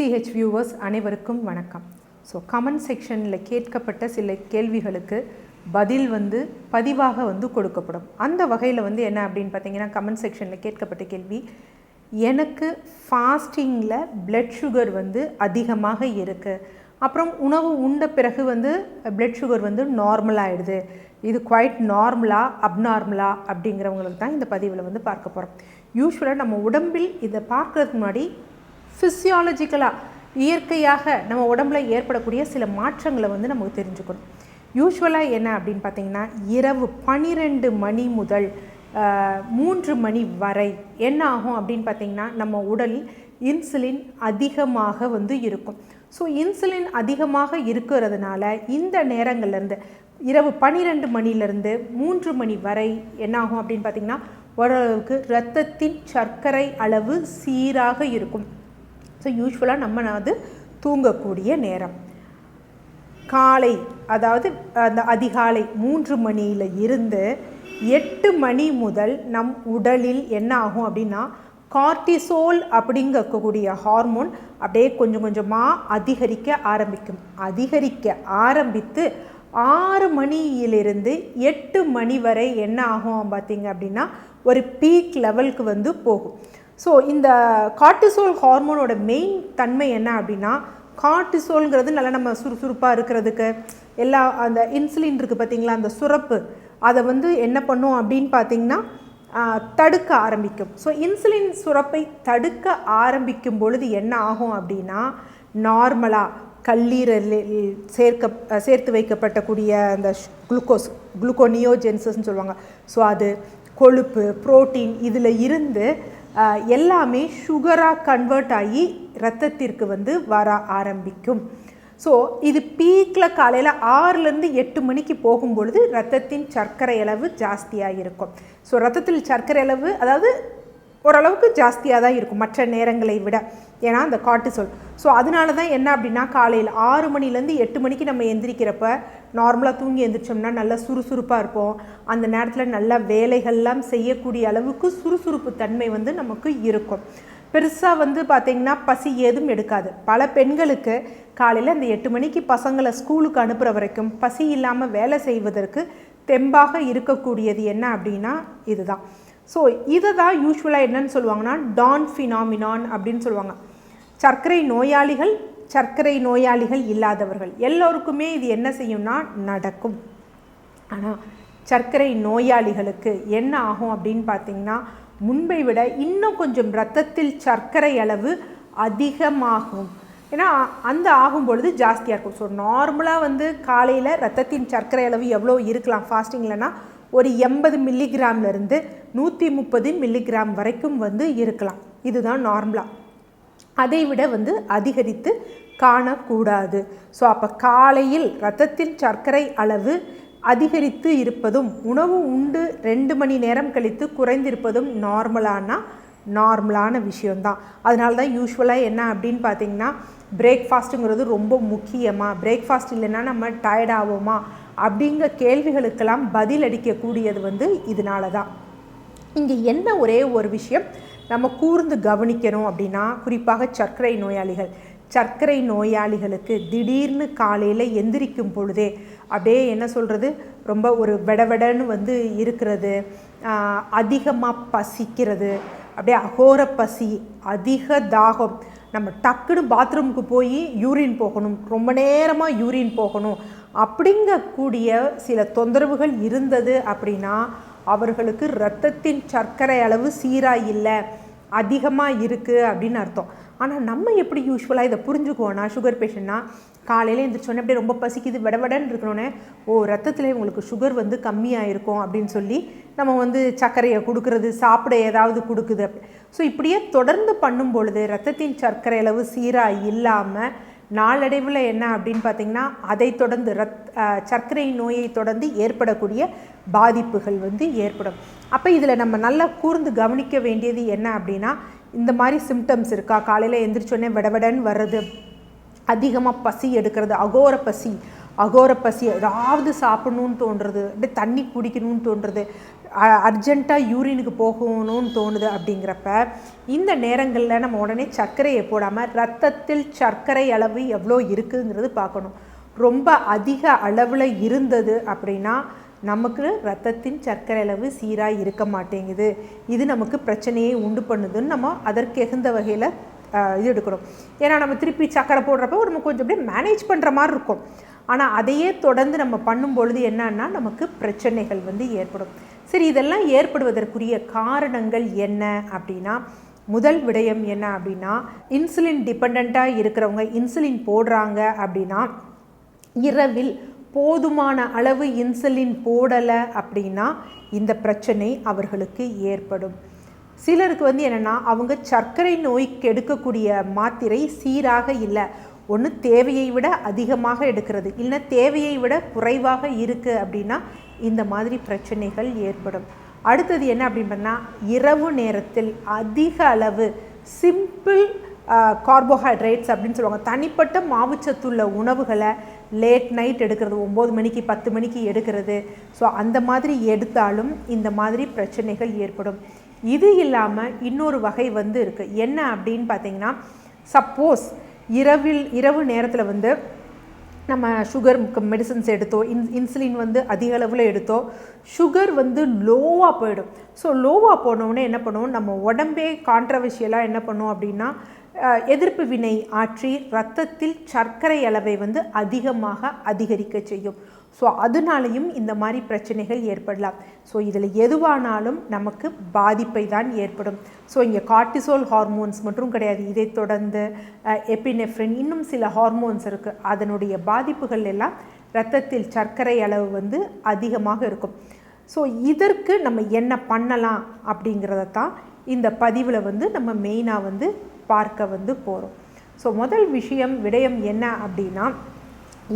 DCH viewers அனைவருக்கும் வணக்கம். So comment செக்ஷனில் கேட்கப்பட்ட சில கேள்விகளுக்கு பதில் வந்து பதிவாக வந்து கொடுக்கப்படும். அந்த வகையில் வந்து என்ன அப்படின்னு பார்த்தீங்கன்னா கமெண்ட் செக்ஷனில் கேட்கப்பட்ட கேள்வி எனக்கு ஃபாஸ்டிங்கில் பிளட் சுகர் வந்து அதிகமாக இருக்குது அப்புறம் உணவு உண்ட பிறகு வந்து பிளட் சுகர் வந்து நார்மலாகிடுது இது குவைட் நார்மலா அப்நார்மலா அப்படிங்கிறவங்களுக்கு தான் இந்த பதிவில் வந்து பார்க்க போகிறோம் யூஸ்வலாக நம்ம உடம்பில் இதை பார்க்குறதுக்கு முன்னாடி ஃபிசியாலஜிக்கலாக இயற்கையாக நம்ம உடம்புல ஏற்படக்கூடிய சில மாற்றங்களை வந்து நமக்கு தெரிஞ்சுக்கணும். யூஸ்வலாக என்ன அப்படின்னு பார்த்தீங்கன்னா இரவு பனிரெண்டு மணி முதல் மூன்று மணி வரை என்ன ஆகும் அப்படின்னு பார்த்தீங்கன்னா நம்ம உடல் இன்சுலின் அதிகமாக வந்து இருக்கும். ஸோ இன்சுலின் அதிகமாக இருக்கிறதுனால இந்த நேரங்கள்லேருந்து இரவு பன்னிரெண்டு மணிலேருந்து மூன்று மணி வரை என்னாகும் அப்படின்னு பார்த்தீங்கன்னா ஓரளவுக்கு இரத்தத்தின் சர்க்கரை அளவு சீராக இருக்கும். ஸோ யூஸ்வலாக நம்ம வந்து தூங்கக்கூடிய நேரம். காலை அதாவது அந்த அதிகாலை மூன்று மணியில் இருந்து எட்டு மணி முதல் நம் உடலில் என்ன ஆகும் அப்படின்னா கார்டிசோல் அப்படிங்கக்கூடிய ஹார்மோன் அப்படியே கொஞ்சம் கொஞ்சமாக அதிகரிக்க ஆரம்பிக்கும். அதிகரிக்க ஆரம்பித்து ஆறு மணியிலிருந்து எட்டு மணி வரை என்ன ஆகும் பார்த்தீங்க அப்படின்னா ஒரு பீக் லெவலுக்கு வந்து போகும். ஸோ இந்த கார்டிசோல் ஹார்மோனோட மெயின் தன்மை என்ன அப்படின்னா கார்டிசோல்ங்கிறது நல்லா நம்ம சுறுசுறுப்பாக இருக்கிறதுக்கு எல்லா அந்த இன்சுலின் இருக்குது பார்த்தீங்களா அந்த சுரப்பு அதை வந்து என்ன பண்ணும் அப்படின்னு பார்த்தீங்கன்னா தடுக்க ஆரம்பிக்கும். ஸோ இன்சுலின் சுரப்பை தடுக்க ஆரம்பிக்கும் பொழுது என்ன ஆகும் அப்படின்னா நார்மலாக கல்லீரலில் சேர்க்க சேர்த்து வைக்கப்பட்டக்கூடிய அந்த குளுக்கோஸ் குளுக்கோனியோஜென்சஸ்ன்னு சொல்லுவாங்க. ஸோ அது கொழுப்பு புரோட்டீன் இதில் இருந்து எல்லாமே சுகராக கன்வெர்ட் ஆகி ரத்தத்திற்கு வந்து வர ஆரம்பிக்கும். ஸோ இது பீக்கில் காலையில் ஆறுலேருந்து எட்டு மணிக்கு போகும்பொழுது ரத்தத்தின் சர்க்கரை அளவு ஜாஸ்தியாக இருக்கும் ஸோ ரத்தத்தில் சர்க்கரை அளவு அதாவது ஓரளவுக்கு ஜாஸ்தியாக தான் இருக்கும் மற்ற நேரங்களை விட. ஏன்னா அந்த கார்டிசோல் ஸோ அதனால தான் என்ன அப்படின்னா காலையில் ஆறு மணிலேருந்து எட்டு மணிக்கு நம்ம எந்திரிக்கிறப்ப நார்மலாக தூங்கி எந்திரிச்சோம்னா நல்லா சுறுசுறுப்பாக இருப்போம். அந்த நேரத்தில் நல்ல வேலைகள்லாம் செய்யக்கூடிய அளவுக்கு சுறுசுறுப்பு தன்மை வந்து நமக்கு இருக்கும். பெருசாக வந்து பார்த்திங்கன்னா பசி ஏதும் எடுக்காது. பல பெண்களுக்கு காலையில் அந்த எட்டு மணிக்கு பசங்களை ஸ்கூலுக்கு அனுப்புகிற வரைக்கும் பசி இல்லாமல் வேலை செய்வதற்கு தெம்பாக இருக்கக்கூடியது என்ன அப்படின்னா இதுதான். ஸோ இதை தான் யூஸ்வலாக என்னன்னு சொல்லுவாங்கன்னா டான் ஃபினாமினான் அப்படின்னு சொல்லுவாங்க. சர்க்கரை நோயாளிகள் சர்க்கரை நோயாளிகள் இல்லாதவர்கள். எல்லோருக்குமே இது என்ன செய்யும்னா நடக்கும். ஆனால் சர்க்கரை நோயாளிகளுக்கு என்ன ஆகும் அப்படின்னு பார்த்தீங்கன்னா முன்பை விட இன்னும் கொஞ்சம் ரத்தத்தில் சர்க்கரை அளவு அதிகமாகும். ஏன்னா அந்த ஆகும் பொழுது ஜாஸ்தியாக இருக்கும். ஸோ நார்மலாக வந்து காலையில் ரத்தத்தின் சர்க்கரை அளவு எவ்வளோ இருக்கலாம் ஃபாஸ்டிங்லனா ஒரு எண்பது மில்லிகிராம்லேருந்து நூற்றி முப்பது மில்லிகிராம் வரைக்கும் வந்து இருக்கலாம். இதுதான் நார்மலாக அதை விட வந்து அதிகரித்து காணக்கூடாது. ஸோ அப்போ காலையில் ரத்தத்தின் சர்க்கரை அளவு அதிகரித்து இருப்பதும் உணவு உண்டு ரெண்டு மணி நேரம் கழித்து குறைந்திருப்பதும் நார்மலானா? நார்மலான விஷயம்தான். அதனால தான் யூஸ்வலாக என்ன அப்படின்னு பார்த்தீங்கன்னா பிரேக்ஃபாஸ்ட்டுங்கிறது ரொம்ப முக்கியமாக பிரேக்ஃபாஸ்ட் இல்லைன்னா நம்ம டயர்ட் ஆகுமா அப்படிங்கிற கேள்விகளுக்கெல்லாம் பதில் அளிக்கக்கூடியது வந்து இதனால தான் இங்கே என்ன ஒரே ஒரு விஷயம் நம்ம கூர்ந்து கவனிக்கணும் அப்படின்னா குறிப்பாக சர்க்கரை நோயாளிகள். சர்க்கரை நோயாளிகளுக்கு திடீர்னு காலையில் எந்திரிக்கும் பொழுதே அப்படியே என்ன சொல்கிறது ரொம்ப ஒரு விடவிடன்னு வந்து இருக்கிறது. அதிகமாக பசிக்கிறது. அப்படியே அகோர பசி அதிக தாகம். நம்ம டக்குன்னு பாத்ரூமுக்கு போய் யூரின் போகணும். ரொம்ப நேரமாக யூரின் போகணும். அப்படிங்கக்கூடிய சில தொந்தரவுகள் இருந்தது அப்படின்னா அவர்களுக்கு இரத்தத்தின் சர்க்கரை அளவு சீராக இல்லை அதிகமாக இருக்குது அப்படின்னு அர்த்தம். ஆனால் நம்ம எப்படி யூஸ்வலாக இதை புரிஞ்சுக்குவோன்னா சுகர் பேஷண்ட்னா காலையில் எழுந்திரிச்சோன்னே அப்படியே ரொம்ப பசிக்குது விடவிடன்னு இருக்கணுன்னே ஓ ரத்தத்தில் இவங்களுக்கு சுகர் வந்து கம்மியாக இருக்கும் அப்படின்னு சொல்லி நம்ம வந்து சர்க்கரையை கொடுக்கறது சாப்பிட ஏதாவது கொடுக்குது. ஸோ இப்படியே தொடர்ந்து பண்ணும் பொழுது ரத்தத்தின் சர்க்கரை அளவு சீராக இல்லாமல் நாளடைவில் என்ன அப்படின்னு பார்த்தீங்கன்னா அதை தொடர்ந்து ரத் சர்க்கரை நோயை தொடர்ந்து ஏற்படக்கூடிய பாதிப்புகள் வந்து ஏற்படும். அப்போ இதில் நம்ம நல்லா கூர்ந்து கவனிக்க வேண்டியது என்ன அப்படின்னா இந்த மாதிரி சிம்டம்ஸ் இருக்கா? காலையில் எந்திரிச்சோடனே விடவிடன்னு வர்றது அதிகமாக பசி எடுக்கிறது அகோர பசி அகோர பசி ஏதாவது சாப்பிடணும்னு தோன்றுறது அப்படியே தண்ணி குடிக்கணும்னு தோன்றுறது அர்ஜெண்ட்டாக யூரினுக்கு போகணும்னு தோணுது அப்படிங்கிறப்ப இந்த நேரங்களில் நம்ம உடனே சர்க்கரையை போடாமல் ரத்தத்தில் சர்க்கரை அளவு எவ்வளோ இருக்குங்கிறது பார்க்கணும். ரொம்ப அதிக அளவில் இருந்தது அப்படின்னா நமக்கு ரத்தத்தின் சர்க்கரை அளவு சீராக இருக்க மாட்டேங்குது. இது நமக்கு பிரச்சனையை உண்டு பண்ணுதுன்னு நம்ம அதற்கெகுந்த வகையில் இது எடுக்கணும். ஏன்னா நம்ம திருப்பி சர்க்கரை போடுறப்ப நம்ம கொஞ்சம் அப்படியே மேனேஜ் பண்ணுற மாதிரி இருக்கும். ஆனால் அதையே தொடர்ந்து நம்ம பண்ணும் பொழுது என்னன்னா நமக்கு பிரச்சனைகள் வந்து ஏற்படும். சரி இதெல்லாம் ஏற்படுவதற்குரிய காரணங்கள் என்ன அப்படின்னா முதல் விடயம் என்ன அப்படின்னா இன்சுலின் டிபெண்ட்டாக இருக்கிறவங்க இன்சுலின் போடுறாங்க அப்படின்னா இரவில் போதுமான அளவு இன்சுலின் போடலை அப்படின்னா இந்த பிரச்சனை அவர்களுக்கு ஏற்படும். சிலருக்கு வந்து என்னென்னா அவங்க சர்க்கரை நோய்க்கு எடுக்கக்கூடிய மாத்திரை சீராக இல்லை. ஒன்று தேவையை விட அதிகமாக எடுக்கிறது. இல்லை தேவையை விட குறைவாக இருக்குது அப்படின்னா இந்த மாதிரி பிரச்சனைகள் ஏற்படும். அடுத்தது என்ன அப்படின்னு இரவு நேரத்தில் அதிக அளவு சிம்பிள் கார்போஹைட்ரேட்ஸ் அப்படின்னு சொல்லுவாங்க. தனிப்பட்ட மாவுச்சத்துள்ள உணவுகளை லேட் நைட் எடுக்கிறது ஒம்பது மணிக்கு பத்து மணிக்கு எடுக்கிறது. ஸோ அந்த மாதிரி எடுத்தாலும் இந்த மாதிரி பிரச்சனைகள் ஏற்படும். இது இல்லாமல் இன்னொரு வகை வந்து இருக்குது என்ன அப்படின்னு பார்த்தீங்கன்னா சப்போஸ் இரவில் இரவு நேரத்தில் வந்து நம்ம சுகர் மெடிசன்ஸ் எடுத்தோம் இன் இன்சுலின் வந்து அதிக அளவில் எடுத்தோம் சுகர் வந்து லோவாக போயிடும். ஸோ லோவாக போனோடனே என்ன பண்ணுவோம்? நம்ம உடம்பே கான்ட்ரவர்ஷியலாக என்ன பண்ணுவோம் அப்படின்னா எதிர்ப்பு வினை ஆற்றி ரத்தத்தில் சர்க்கரை அளவை வந்து அதிகமாக அதிகரிக்க செய்யும். ஸோ அதனாலையும் இந்த மாதிரி பிரச்சனைகள் ஏற்படலாம். ஸோ இதில் எதுவானாலும் நமக்கு பாதிப்பை தான் ஏற்படும். ஸோ இங்கே கார்டிசோல் ஹார்மோன்ஸ் மட்டும் கிடையாது. இதை தொடர்ந்து எப்பினெஃப்ரின் இன்னும் சில ஹார்மோன்ஸ் இருக்குது அதனுடைய பாதிப்புகள் எல்லாம் ரத்தத்தில் சர்க்கரை அளவு வந்து அதிகமாக இருக்கும். ஸோ இதற்கு நம்ம என்ன பண்ணலாம் அப்படிங்கிறத தான் இந்த பதிவில் வந்து நம்ம மெயினாக வந்து பார்க்க வந்து போகிறோம் ஸோ முதல் விஷயம் விடயம் என்ன அப்படின்னா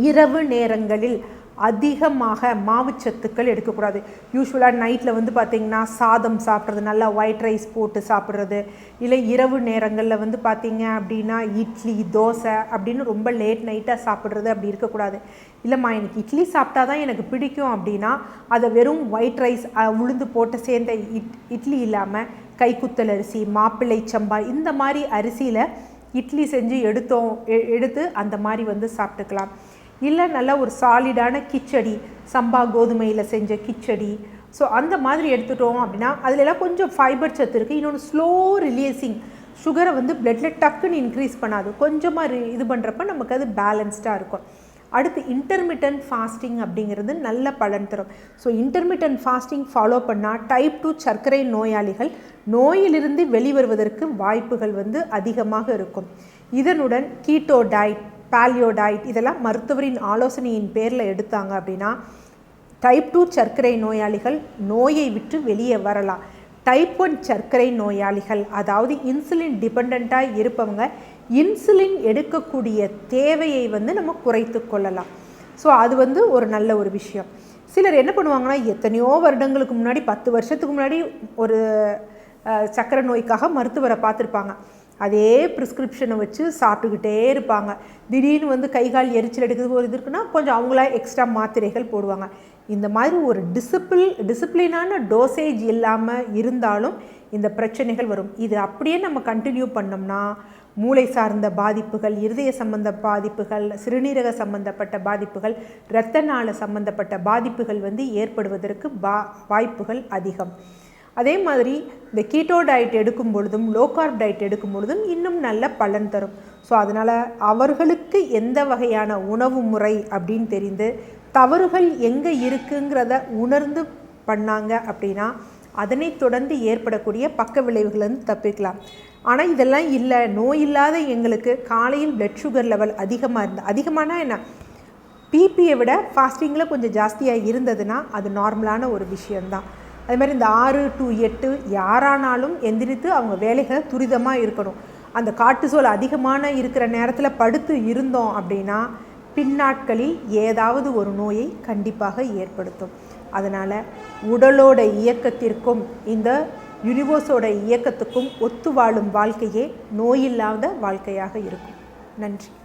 இரவு நேரங்களில் அதிகமாக மாவுச்சத்துக்கள் எடுக்கக்கூடாது. யூஸ்வலாக நைட்டில் வந்து பார்த்திங்கன்னா சாதம் சாப்பிட்றது நல்லா ஒயிட் ரைஸ் போட்டு சாப்பிட்றது இல்லை இரவு நேரங்களில் வந்து பார்த்திங்க அப்படின்னா இட்லி தோசை அப்படின்னு ரொம்ப லேட் நைட்டாக சாப்பிட்றது அப்படி இருக்கக்கூடாது. இல்லைம்மா எனக்கு இட்லி சாப்பிட்டா தான் எனக்கு பிடிக்கும் அப்படின்னா அதை வெறும் ஒயிட் ரைஸ் உளுந்து போட்டு சேர்ந்த இட் இட்லி இல்லாமல் கைக்குத்தல் அரிசி மாப்பிள்ளை சம்பா இந்த மாதிரி அரிசியில் இட்லி செஞ்சு எடுத்தோம் எடுத்து அந்த மாதிரி வந்து சாப்பிட்டுக்கலாம். இல்லை நல்ல ஒரு சாலிடான கிச்சடி சம்பா கோதுமையில் செஞ்ச கிச்சடி. ஸோ அந்த மாதிரி எடுத்துட்டோம் அப்படின்னா அதிலெல்லாம் கொஞ்சம் ஃபைபர் சத்து இருக்குது இன்னொன்று ஸ்லோ ரிலீஸிங் சுகரை வந்து பிளட்டில் டக்குன்னு இன்க்ரீஸ் பண்ணாது. கொஞ்சமாக இது பண்ணுறப்ப நமக்கு அது பேலன்ஸ்டாக இருக்கும். அடுத்து இன்டர்மிட்டன்ட் ஃபாஸ்டிங் அப்படிங்கிறது நல்ல பலன் தரும். ஸோ இன்டர்மிட்டன்ட் ஃபாஸ்டிங் ஃபாலோ பண்ணால் டைப் டூ சர்க்கரை நோயாளிகள் நோயிலிருந்து வெளிவருவதற்கு வாய்ப்புகள் வந்து அதிகமாக இருக்கும். இதனுடன் கீட்டோ டயட் பாலியோ டயட் இதெல்லாம் மருத்துவரின் ஆலோசனையின் பேரில் எடுத்தாங்க அப்படின்னா டைப் டூ சர்க்கரை நோயாளிகள் நோயை விட்டு வெளியே வரலாம். டைப் ஒன் சர்க்கரை நோயாளிகள் அதாவது இன்சுலின் டிபெண்ட்டாக இருப்பவங்க இன்சுலின் எடுக்கக்கூடிய தேவையை வந்து நம்ம குறைத்து கொள்ளலாம். ஸோ அது வந்து ஒரு நல்ல ஒரு விஷயம். சிலர் என்ன பண்ணுவாங்கன்னா எத்தனையோ வருடங்களுக்கு முன்னாடி பத்து வருஷத்துக்கு முன்னாடி ஒரு சக்கரை நோய்க்காக மருத்துவரை பார்த்துருப்பாங்க. அதே ப்ரிஸ்கிரிப்ஷனை வச்சு சாப்பிட்டுக்கிட்டே இருப்பாங்க. திடீர்னு வந்து கை கால் எரிச்சல் எடுக்கிறது ஒரு இது இருக்குன்னா கொஞ்சம் அவங்களா எக்ஸ்ட்ரா மாத்திரைகள் போடுவாங்க. இந்த மாதிரி ஒரு டிசிப்ளின் டிசிப்ளினான டோசேஜ் இல்லாமல் இருந்தாலும் இந்த பிரச்சனைகள் வரும். இது அப்படியே நம்ம கண்டினியூ பண்ணோம்னா மூளை சார்ந்த பாதிப்புகள் இருதய சம்பந்த பாதிப்புகள் சிறுநீரக சம்பந்தப்பட்ட பாதிப்புகள் இரத்த நாள சம்பந்தப்பட்ட பாதிப்புகள் வந்து ஏற்படுவதற்கு பா வாய்ப்புகள் அதிகம். அதே மாதிரி இந்த கீட்டோ டயட் எடுக்கும் பொழுதும் லோ கார்ப் டயட் எடுக்கும் பொழுதும் இன்னும் நல்ல பலன் தரும். ஸோ அதனால் அவர்களுக்கு எந்த வகையான உணவு முறை அப்படின்னு தெரிந்து தவறுகள் எங்கே இருக்குங்கிறத உணர்ந்து பண்ணாங்க அப்படின்னா அதனை தொடர்ந்து ஏற்படக்கூடிய பக்க விளைவுகள் வந்து தப்பிக்கலாம். ஆனால் இதெல்லாம் இல்லை. நோய் இல்லாத எங்களுக்கு காலையில் பிளட் சுகர் லெவல் அதிகமாக இருந்தது அதிகமானா என்ன? பிபியை விட ஃபாஸ்டிங்கில் கொஞ்சம் ஜாஸ்தியாக இருந்ததுன்னா அது நார்மலான ஒரு விஷயந்தான் அது மாதிரி இந்த ஆறு டு எட்டு யாரானாலும் எந்திரித்து அவங்க வேலைகளை துரிதமாக இருக்கணும். அந்த காட்டுசோல் அதிகமான இருக்கிற நேரத்தில் படுத்து இருந்தோம் அப்படின்னா பின்னாட்களில் ஏதாவது ஒரு நோயை கண்டிப்பாக ஏற்படுத்தும். அதனால் உடலோட இயக்கத்திற்கும் இந்த யூனிவர்ஸோட இயக்கத்துக்கும் ஒத்து வாழும் வாழ்க்கையே நோயில்லாத வாழ்க்கையாக இருக்கும். நன்றி.